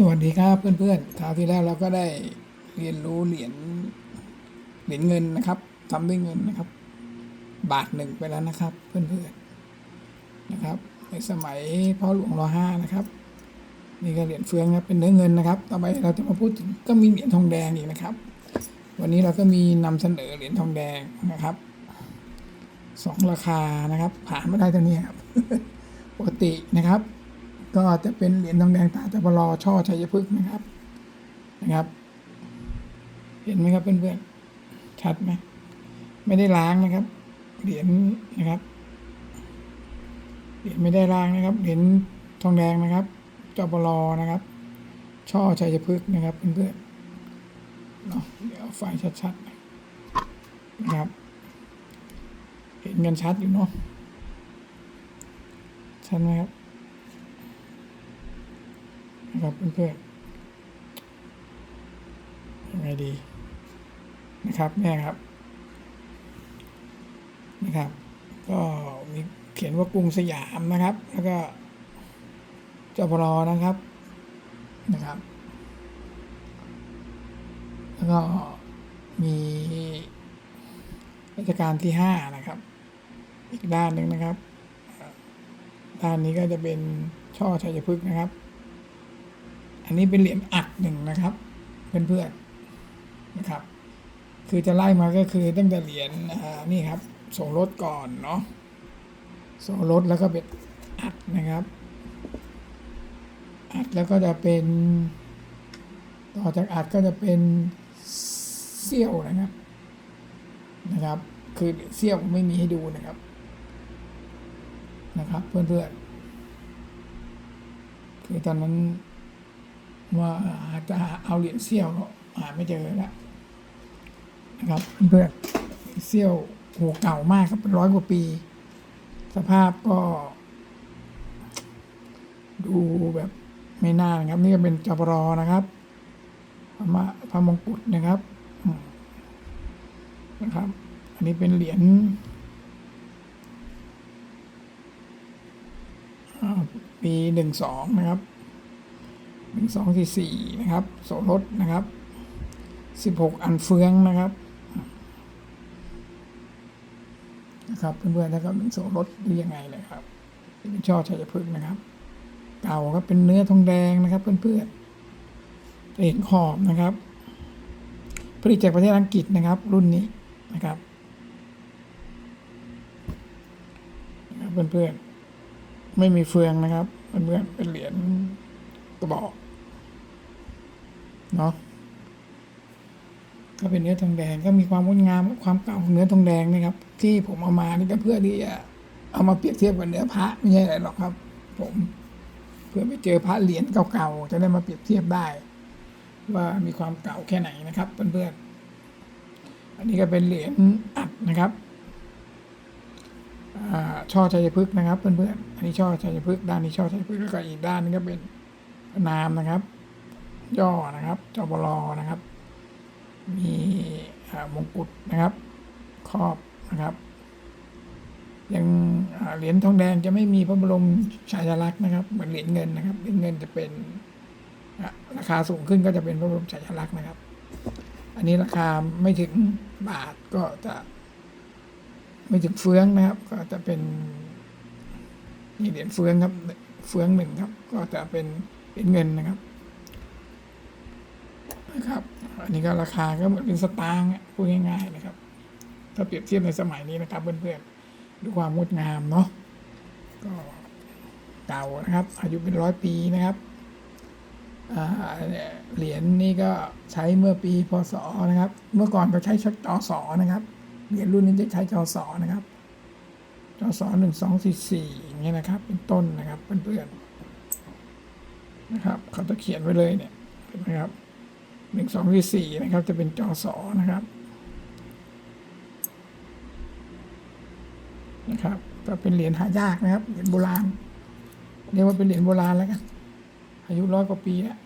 สวัสดีครับเพื่อนๆคราวที่แล้วเราก็ได้เรียนรู้เหรียญเหรียญเงินนะครับทำด้วยเงินนะครับ บาทหนึ่งไปแล้วนะครับ เพื่อนๆนะครับ ในสมัยพ่อหลวงรอห้านะครับ นี่ก็เหรียญเฟืองครับเป็นเนื้อเงินนะครับต่อไปเราจะมาพูดถึงก็มีเหรียญทองแดงอีกนะครับ วันนี้เราก็มีนำเสนอเหรียญทองแดงนะครับสองราคานะครับ ผ่านมาได้เท่านี้ครับปกตินะครับ ก็จะเป็นเหรียญทองแดงตาจับรอช่อชัยพฤกษ์นะครับนะครับ เห็นไหมครับเพื่อนๆชัดไหมไม่ได้ล้างนะครับ เหรียญนะครับเหรียญไม่ได้ล้างนะครับเหรียญทองแดงนะครับจบรอนะครับ ช่อชัยพฤกษ์นะครับเพื่อนๆเนาะเดี๋ยวไฟชัดๆนะครับ เห็นกันชัดอยู่เนาะชัดไหมครับ นะครับเพื่อนๆยังไงดี นะครับเนี่ยครับ นะครับ ก็มีเขียนว่ากรุงสยามนะครับ แล้วก็จปรนะครับ นะครับ แล้วก็มีรัชกาลที่ห้านะครับ อีกด้านหนึ่งนะครับ ด้านนี้ก็จะเป็นช่อชัยพฤกษ์นะครับ อันนี้เป็นเหรียญอัดหนึ่งนะครับ เพื่อนๆนะครับ คือจะไล่มาก็คือตั้งแต่เหรียญนี่ครับส่งรถก่อนเนาะส่งรถแล้วก็เป็นอัดนะครับ อัดแล้วก็จะเป็น ต่อจากอัดก็จะเป็นเซี่ยวนะครับนะครับ คือเซี่ยวไม่มีให้ดูนะครับนะครับ เพื่อนๆคือตอนนั้น ว่าจะเอาเหรียญเซี่ยวหาไม่เจอแล้วนะครับเพื่อนเซี่ยวโหเก่ามากครับเป็นร้อยกว่าปี สภาพก็ ดูแบบไม่น่านะครับ นี่ก็เป็นจปรนะครับพระพระมงกุฎนะครับนะครับ อันนี้เป็นเหรียญปีหนึ่งสองนะครับ หนึ่งสองสี่สี่นะครับ โสรถนะครับสิบหกอันเฟืองนะครับนะครับเพื่อนๆนะครับเป็นโสรถหรือยังไงเลยครับเป็นช่อชัยพฤกษ์นะครับ เก่าครับเป็นเนื้อทองแดงนะครับ เพื่อนๆเห็นขอบนะครับ ผลิตจากประเทศอังกฤษนะครับ รุ่นนี้นะครับนะครับเพื่อนๆไม่มีเฟืองนะครับ เพื่อนๆเป็นเหรียญกระบอก เนาะก็เป็นเนื้อทองแดงก็มีความงดงามความเก่าของเนื้อทองแดงนะครับ ที่ผมเอามานี่ก็เพื่อที่จะเอามาเปรียบเทียบกับเนื้อพระไม่ใช่อะไรหรอกครับ ผมเพื่อไปเจอพระเหรียญเก่าๆจะได้มาเปรียบเทียบได้ ว่ามีความเก่าแค่ไหนนะครับเพื่อนๆอันนี้ก็เป็นเหรียญอัดนะครับอ่าช่อชัยพฤกษ์นะครับเพื่อนๆอันนี้ช่อชัยพฤกษ์ด้านนี้ช่อชัยพฤกษ์แล้วก็อีกด้านนึงก็เป็นนามนะครับ ย่อนะครับจบลอนะครับ มีมงกุฎนะครับ ครอบนะครับ ยังเหรียญทองแดงจะไม่มีพระบรมฉายาลักษณ์นะครับ เหมือนเหรียญเงินนะครับเหรียญเงินจะเป็นราคาสูงขึ้นก็จะเป็นพระบรมฉายาลักษณ์นะครับ อันนี้ราคาไม่ถึงบาทก็จะ ไม่ถึงเฟืองนะครับ ก็จะเป็นนี่เหรียญเฟืองครับ เฟืองหนึ่งครับ ก็จะเป็นเหรียญเงินนะครับ นะครับ อันนี้ก็ราคาก็เหมือนเป็นสตางค์พูดง่ายๆนะครับ ถ้าเปรียบเทียบในสมัยนี้นะครับเพื่อนๆดูความงดงามเนาะก็เก่านะครับ อายุเป็นร้อยปีนะครับอ่าเหรียญนี่ก็ใช้เมื่อปีพศนะครับ เมื่อก่อนก็ใช้จอสอนะครับ เหรียญรุ่นนี้จะใช้จอสอนะครับจอสอหนึ่งสองสี่สี่อย่างเงี้ยนะครับ เป็นต้นนะครับเพื่อนๆนะครับ เขาจะเขียนไว้เลยเนี่ยเห็นไหมครับ หนึ่งสองสี่สี่นะครับ จะเป็นจอสอนะครับนะครับก็เป็นเหรียญหายากนะครับเหรียญโบราณเรียกว่าเป็นเหรียญโบราณแล้วกันอายุร้อยกว่าปีแล้ว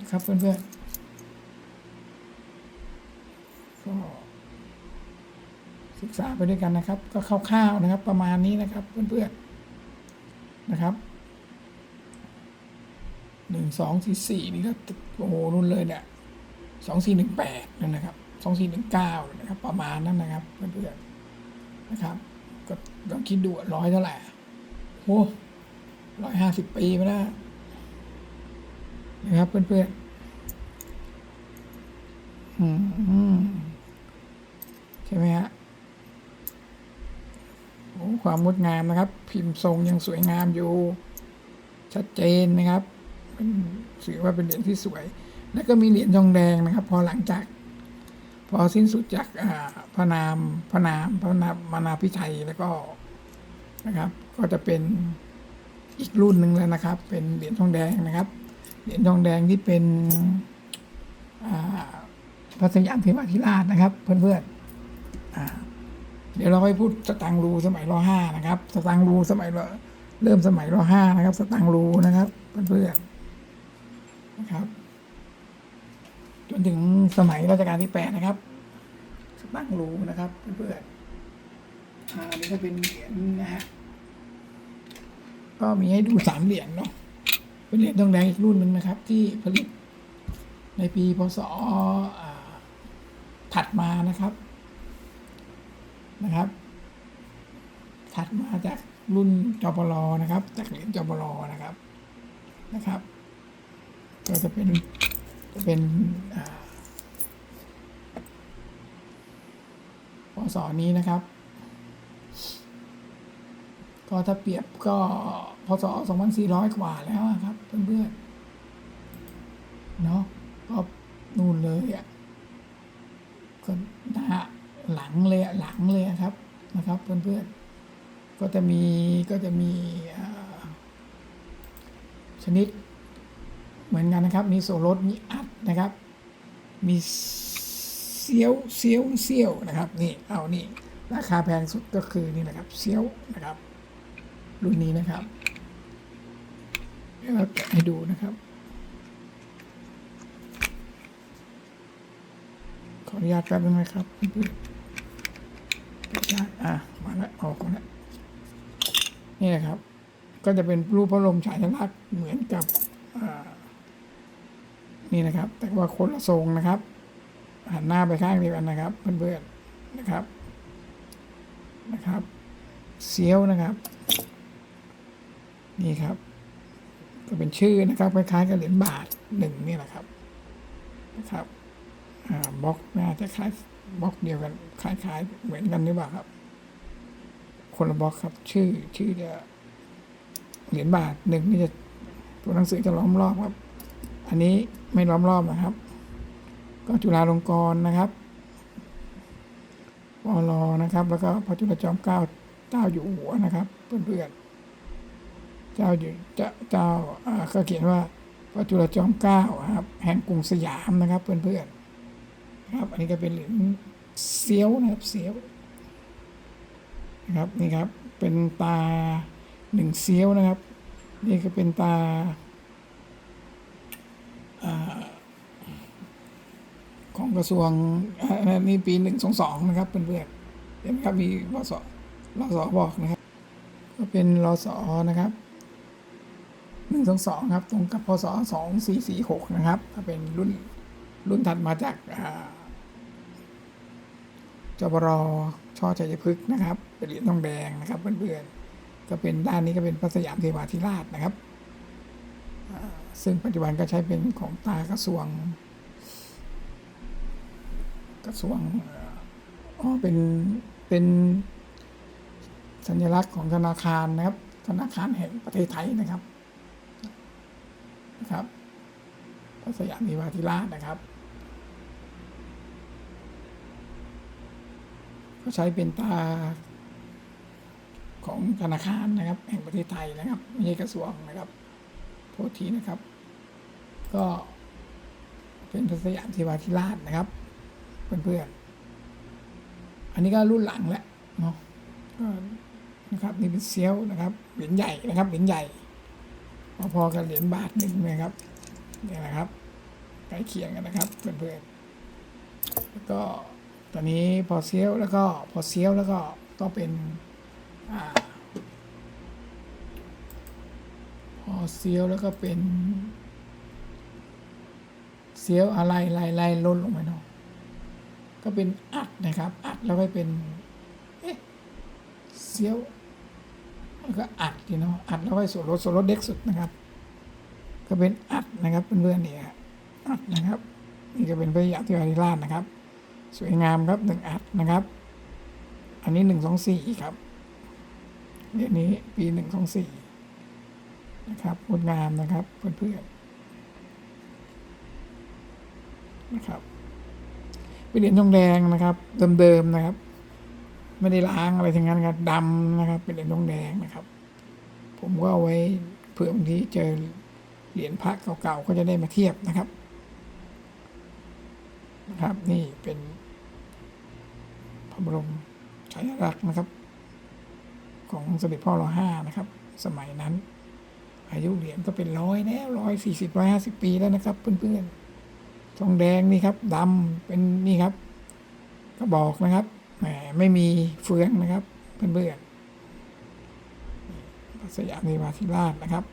นะครับเพื่อนๆก็ศึกษาไปด้วยกันนะครับ ก็คร่าวๆนะครับ ประมาณนี้นะครับเพื่อนๆนะครับ หนึ่งสองสี่สี่นี่ก็โอ้โหรุ่นเลยเนี่ยสองสี่หนึ่งแปดนั่นนะครับสองสี่หนึ่งเก้านะครับ ประมาณนั้นนะครับเพื่อนๆนะครับ ก็ลองคิดดูร้อยเท่าไหร่โอ้ร้อยห้าสิบปีไปแล้วนะครับ เพื่อนๆอืมใช่ไหมฮะโอ้ความงดงามนะครับ พิมพ์ทรงยังสวยงามอยู่ ชัดเจนนะครับ เป็นถือว่าเป็นเหรียญที่สวย แล้วก็มีเหรียญทองแดงนะครับ พอหลังจาก พอสิ้นสุดจากพระนามพระนามพระนามมานาพิไทยแล้วก็นะครับ ก็จะเป็นอีกรุ่นหนึ่งแล้วนะครับ เป็นเหรียญทองแดงนะครับ เหรียญทองแดงที่เป็นพระสยามเทวาธิราชนะครับ เพื่อนๆอ่าเดี๋ยวเราไปพูดสตังรูสมัยรห้านะครับ สตังรูสมัยเริ่มสมัยรห้านะครับ สตังรูนะครับ เพื่อนๆ นะครับจนถึงสมัยรัชกาลที่แปดนะครับสตังรูนะครับเพื่อนๆอันนี้ก็เป็นเหรียญนะฮะก็มีให้ดูสามเหรียญเนาะเป็นเหรียญทองแดงอีกรุ่นหนึ่งนะครับ ที่ผลิตในปีพศถัดมานะครับนะครับ ถัดมาจากรุ่นจปรนะครับ จากเหรียญจปรนะครับนะครับ ก็จะเป็นจะเป็นพศนี้นะครับ ก็ถ้าเปรียบก็พศ2400 กว่าแล้วครับ เพื่อนๆเนาะก็นู่นเลยอะก็นะฮะหลังเลยหลังเลยครับนะครับเพื่อนๆก็จะมีก็จะมีชนิด เหมือนกันนะครับ มีโซลดมีอัดนะครับ มีเซียวเซียวเซียวนะครับ นี่ เอานี่ ราคาแพงสุดก็คือนี่นะครับ เซียวนะครับ รุ่นนี้นะครับเดี๋ยวเราแกะให้ดูนะครับ ขออนุญาตแป๊บนึงนะครับพื่อนๆได้อะ มาแล้วออกมาแล้วนี่นะครับ ก็จะเป็นรูปพระลมฉายลักษณ์เหมือนกับ นี่นะครับ แต่ว่าคนละทรงนะครับ หันหน้าไปข้างเดียวกันนะครับ เพื่อนๆนะครับนะครับเซียวนะครับ นี่ครับ ก็เป็นชื่อนะครับคล้ายๆกับเหรียญบาทหนึ่งนี่แหละครับนะครับบล็อกน่าจะคล้ายบล็อกเดียวกันคล้าย ๆ เหมือนกันหรือเปล่าครับ คนละบล็อกครับ ชื่อชื่อจะเหรียญบาทหนึ่งนี่จะตัวหนังสือจะล้อมรอบครับ อันนี้ไม่ล้อมรอบนะครับ ก็จุฬาลงกรณ์นะครับวลนะครับ แล้วก็พระจุลจอมเกล้าเจ้าอยู่หัวนะครับเพื่อนๆเจ้าอยู่เจ้าเจ้าอ่าก็เขียนว่าพระจุลจอมเกล้าครับแห่งกรุงสยามนะครับเพื่อนๆครับ อันนี้ก็เป็นเหรียญเซียวนะครับเซียวนะครับนี่ครับเป็นตาหนึ่งเซียวนะครับ นี่ก็เป็นตา ของกระทรวงนี่ปีหนึ่งสองสองนะครับเพื่อนๆเห็นไหมครับมีรสรสบอกนะครับ ก็เป็นรสนะครับหนึ่งสองสองครับ ตรงกับพศสองสี่สี่หกนะครับถ้าเป็นรุ่นรุ่นถัดมาจากอ่าจบรอช่อชัยพฤกษ์นะครับ เป็นเหรียญทองแดงนะครับเพื่อนๆก็เป็นด้านนี้ก็เป็นพระสยามเทวาธิราชนะครับ ซึ่งปัจจุบันก็ใช้เป็นของตากระทรวง กระทรวงอ๋อเป็นเป็นสัญลักษณ์ของธนาคารนะครับ ธนาคารแห่งประเทศไทยนะครับนะครับพระสยามเทวาธิราชนะครับ ก็ใช้เป็นตาของธนาคารนะครับ แห่งประเทศไทยนะครับไม่ใช่กระทรวงนะครับ โทษทีนะครับ ก็เป็นพระสยามเทวาธิราชนะครับเพื่อนๆอันนี้ก็รุ่นหลังแล้วเนาะก็นะครับนี่เป็นเซียวนะครับเหรียญใหญ่นะครับเหรียญใหญ่พอๆกับเหรียญบาทหนึ่งนะครับนี่นะครับใกล้เคียงกันนะครับเพื่อนๆแล้วก็ตอนนี้พอเซียวแล้วก็พอเซียวแล้วก็ก็เป็นอ่า พอเซียวแล้วก็เป็นเสียวอะไรไล่ไล่ลดลงไปเนาะก็เป็นอัดนะครับ อัดแล้วก็เป็นเอ๊ะเสียวแล้วก็อัดอยู่เนาะอัดแล้วก็ส่วนลดส่วนลดเด็กสุดนะครับ ก็เป็นอัดนะครับเพื่อนๆเนี่ยอัดนะครับ นี่ก็เป็นพระยาธิวาธิราชนะครับ สวยงามครับหนึ่งอัดนะครับ อันนี้หนึ่งสองสี่ครับเดี๋ยวนี้ปีหนึ่งสองสี่ นะครับงดงามนะครับเพื่อนๆนะครับเป็นเหรียญทองแดงนะครับ เดิมๆนะครับ ไม่ได้ล้างอะไรทั้งนั้นครับดำนะครับ เป็นเหรียญทองแดงนะครับ ผมก็เอาไว้เผื่อบางทีเจอเหรียญพระเก่าๆก็จะได้มาเทียบนะครับนะครับ นี่เป็นพระบรมฉายาลักษณ์นะครับ ของสมเด็จพ่อรอห้านะครับ สมัยนั้น อายุเหรียญก็เป็นร้อยแล้วร้อยสี่สิบร้อยห้าสิบปีแล้วนะครับเพื่อนๆทองแดงนี่ครับดำเป็นนี่ครับกระบอกนะครับแหมไม่มีเฟืองนะครับเพื่อนๆพระสยามเทวาธิราชนะครับ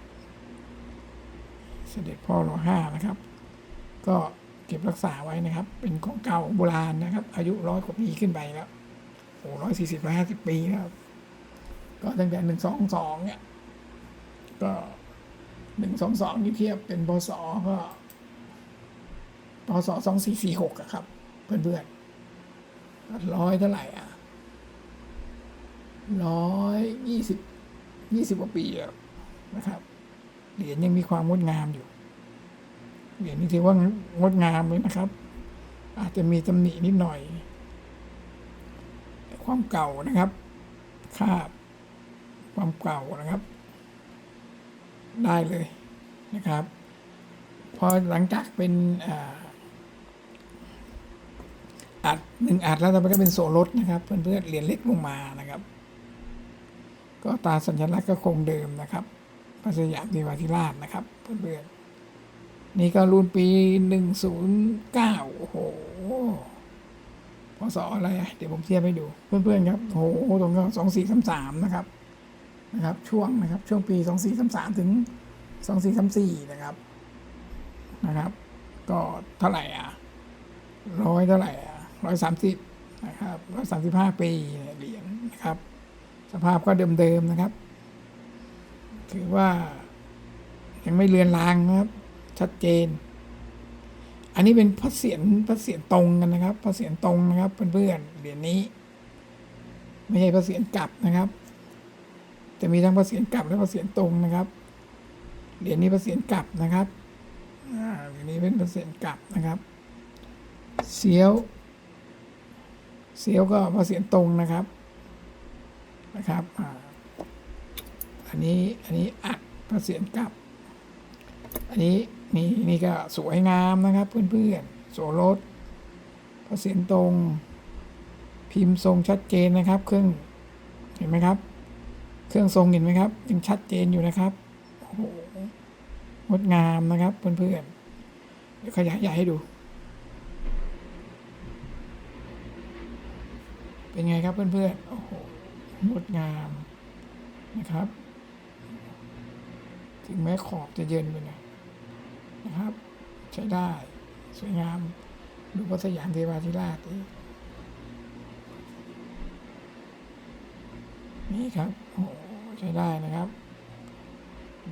เสด็จพ่อรอห้านะครับ ก็เก็บรักษาไว้นะครับ เป็นของเก่าโบราณนะครับ อายุร้อยกว่าปีขึ้นไปแล้วโอ้ร้อยสี่สิบร้อยห้าสิบปีแล้วก็ตั้งแต่หนึ่งสองสองเนี่ย ก็ หนึ่งสองสองนี่เทียบเป็นพศก็พศสองสี่สี่หกอะครับ เพื่อนๆร้อยเท่าไหร่อะร้อยยี่สิบยี่สิบกว่าปีนะครับเหรียญยังมีความงดงามอยู่เหรียญนี้ถือว่างดงามเลยนะครับ อาจจะมีตำหนินิดหน่อย ความเก่านะครับคาบความเก่านะครับ ได้เลยนะครับพอหลังจากเป็นอัดหนึ่งอัดแล้วต่อไปก็เป็นโซลดนะครับ เพื่อนๆเหรียญเล็กลงมานะครับ ก็ตาสัญลักษณ์ก็คงเดิมนะครับพระสยามเทวาธิราชนะครับ เพื่อนๆนี่ก็รุ่นปีหนึ่งศูนย์เก้าโอ้โหพศอะไรอะเดี๋ยวผมเทียบให้ดู เพื่อนๆครับโอ้โหตรงก็สองสี่สามสามนะครับ นะครับช่วงนะครับช่วงปีสองสี่สามสามถึงสองสี่สามสี่นะครับนะครับ ก็เท่าไหร่อะร้อยเท่าไหร่อะร้อยสามสิบนะครับร้อยสามสิบห้าปีเหรียญนะครับ สภาพก็เดิมๆนะครับ ถือว่ายังไม่เลือนลางนะครับ ชัดเจน อันนี้เป็นพระเศียรพระเศียรตรงกันนะครับพระเศียรตรงนะครับเพื่อนๆเหรียญนี้ ไม่ใช่พระเศียรกลับนะครับ จะมีทั้งพระเศียรกลับและพระเศียรตรงนะครับ เหรียญนี้พระเศียรกลับนะครับเหรียญนี้เป็นพระเศียรกลับนะครับ เสียว เสียวก็พระเศียรตรงนะครับนะครับอันนี้อันนี้อัดพระเศียรกลับ อันนี้นี่นี่ก็สวยงามนะครับ เพื่อนๆโสรถพระเศียรตรงพิมพ์ทรงชัดเจนนะครับ เครื่องเห็นไหมครับ เครื่องทรงเห็นไหมครับ ยังชัดเจนอยู่นะครับโอ้โหงดงามนะครับเพื่อนๆเดี๋ยวขยายใหญ่ให้ดู เป็นไงครับเพื่อนๆโอ้โหงดงามนะครับ ถึงแม้ขอบจะเยินไปหน่อยนะครับ ใช้ได้ สวยงาม ดูพระสยามเทวาธิราช นี่ครับโอ้โหใช้ได้นะครับ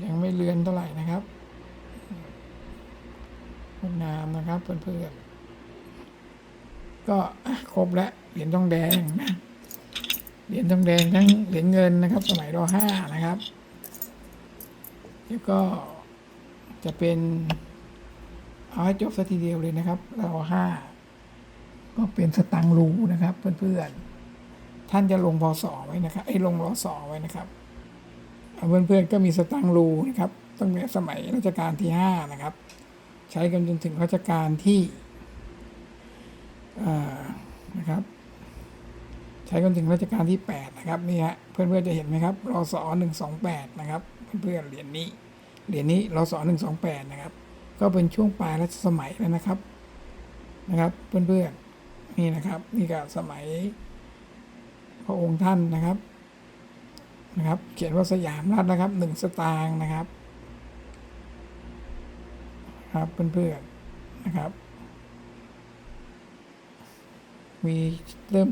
ยังไม่เลือนเท่าไหร่นะครับงดงามนะครับเพื่อนๆก็อะครบแล้วเหรียญทองแดงนะเหรียญทองแดงทั้งเหรียญเงินนะครับ สมัยรห้านะครับ แล้วก็จะเป็นเอาให้จบสักทีเดียวเลยนะครับรอห้าก็เป็นสตังรูนะครับ เพื่อนๆ ท่านจะลงพศไว้นะครับไอ้ลงรอสอไว้นะครับเอาเพื่อนๆก็มีสตังค์รูนะครับตั้งแต่สมัยรัชกาลที่ห้านะครับ ใช้กันจนถึงรัชกาลที่นะครับ ใช้กันถึงรัชกาลที่ 8 นะครับนี่ฮะเพื่อนๆจะเห็นไหมครับรศ128นะครับเพื่อนๆเหรียญนี้เหรียญนี้รศ128นะครับ ก็เป็นช่วงปลายรัชสมัยแล้วนะครับนะครับ เพื่อนๆนี่นะครับ นี่ก็สมัย พระองค์ท่านนะครับนะครับ เขียนว่าสยามรัฐนะครับหนึ่งสตางค์นะครับ ครับเพื่อนๆนะครับ มีเริ่ม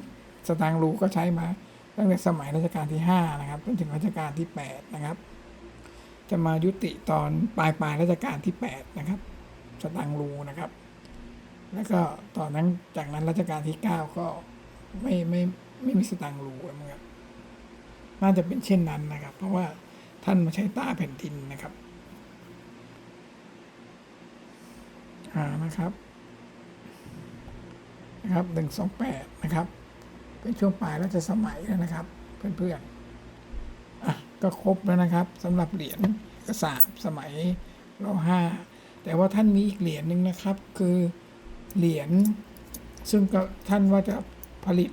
สตางค์รูก็ใช้มาตั้งแต่สมัยรัชกาลที่ห้านะครับจนถึงรัชกาลที่แปดนะครับ จะมายุติตอนปลายปลายรัชกาลที่แปดนะครับ สตางค์รูนะครับ แล้วก็ตอนนั้นจากนั้นรัชกาลที่เก้าก็ไม่ไม่ ไม่มีสตางค์รูแล้วมั้งครับน่าจะเป็นเช่นนั้นนะครับ เพราะว่าท่านมาใช้ตาแผ่นดินนะครับอ่านะครับนะครับหนึ่งสองแปดนะครับ เป็นช่วงปลายรัชสมัยแล้วนะครับ เพื่อนๆอะก็ครบแล้วนะครับสำหรับเหรียญกระสาบสมัยรห้าแต่ว่าท่านมีอีกเหรียญหนึ่งนะครับ คือเหรียญซึ่งก็ท่านว่าจะผลิต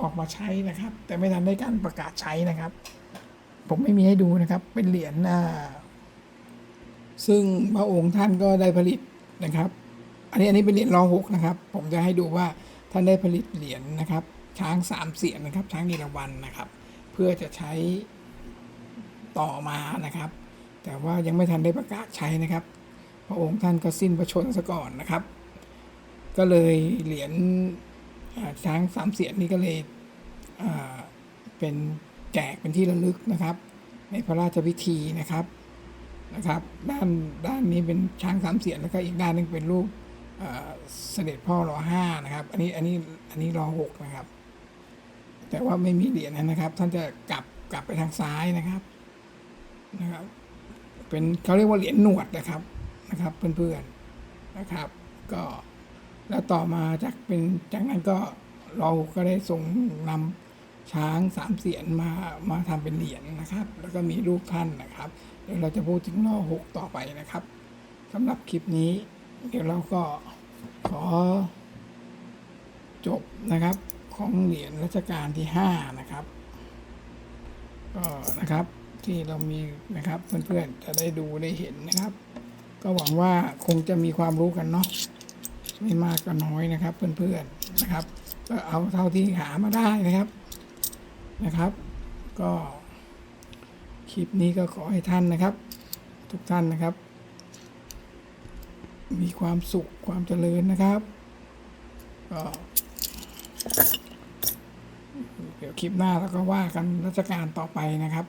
ออกมาใช้นะครับ แต่ไม่ทันได้การประกาศใช้นะครับ ผมไม่มีให้ดูนะครับ เป็นเหรียญอ่าซึ่งพระองค์ท่านก็ได้ผลิตนะครับ อันนี้อันนี้เป็นเหรียญรอหกนะครับ ผมจะให้ดูว่าท่านได้ผลิตเหรียญนะครับ ช้างสามเสียนนะครับ ช้างเอราวัณนะครับ เพื่อจะใช้ต่อมานะครับ แต่ว่ายังไม่ทันได้ประกาศใช้นะครับ พระองค์ท่านก็สิ้นพระชนม์ซะก่อนนะครับ ก็เลยเหรียญ ช้างสามเสียนนี้ก็เลยเป็นแจกเป็นที่ระลึกนะครับ ในพระราชพิธีนะครับนะครับ ด้านด้านนี้เป็นช้างสามเสียนแล้วก็อีกด้านนึงเป็นรูปเอ่อเสด็จพ่อรอห้านะครับ อันนี้อันนี้อันนี้รอหกนะครับ แต่ว่าไม่มีเหรียญนะครับ ท่านจะกลับกลับไปทางซ้ายนะครับนะครับ เป็นเขาเรียกว่าเหรียญหนวดนะครับนะครับ เพื่อนๆนะครับ ก็ แล้วต่อมาจากเป็นจากนั้นก็เราก็ได้ส่งนำช้างสามเสียนมามาทำเป็นเหรียญนะครับ แล้วก็มีรูปท่านนะครับ เดี๋ยวเราจะพูดถึงนอหกต่อไปนะครับสำหรับคลิปนี้ เดี๋ยวเราก็ขอจบนะครับของเหรียญรัชกาลที่ห้านะครับก็นะครับที่เรามีนะครับเพื่อนๆจะได้ดูได้เห็นนะครับ ก็หวังว่าคงจะมีความรู้กันเนาะ ไม่มากก็น้อยนะครับ เพื่อนๆนะครับก็เอาเท่าที่หามาได้นะครับนะครับ ก็คลิปนี้ก็ขอให้ท่านนะครับ ทุกท่านนะครับ มีความสุขความเจริญนะครับก็เดี๋ยวคลิปหน้าเราก็ว่ากันราชการต่อไปนะครับ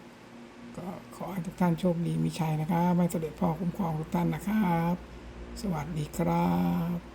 ก็ขอให้ทุกท่านโชคดีมีชัยนะครับ ไม่เสด็จพ่อคุ้มครองทุกท่านนะครับ สวัสดีครับ